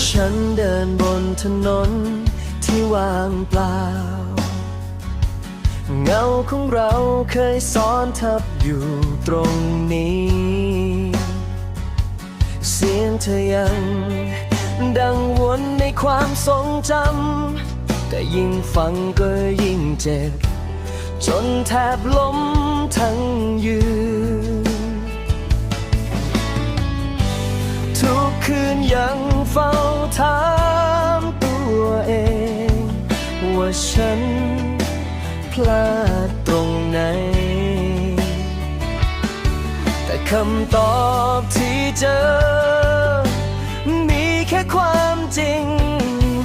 ฉันเดินบนถนนที่ว่างเปล่า เงาของเราเคยซ้อนทับอยู่ตรงนี้ เสียงเธอยังดังวนในความทรงจำ แต่ยิ่งฟังก็ยิ่งเจ็บ จนแทบล้มทั้งยืน ทุกคืนยัง ถามตัวเอง ว่าฉันพลาดตรงไหน แต่คำตอบที่เจอ มีแค่ความจริง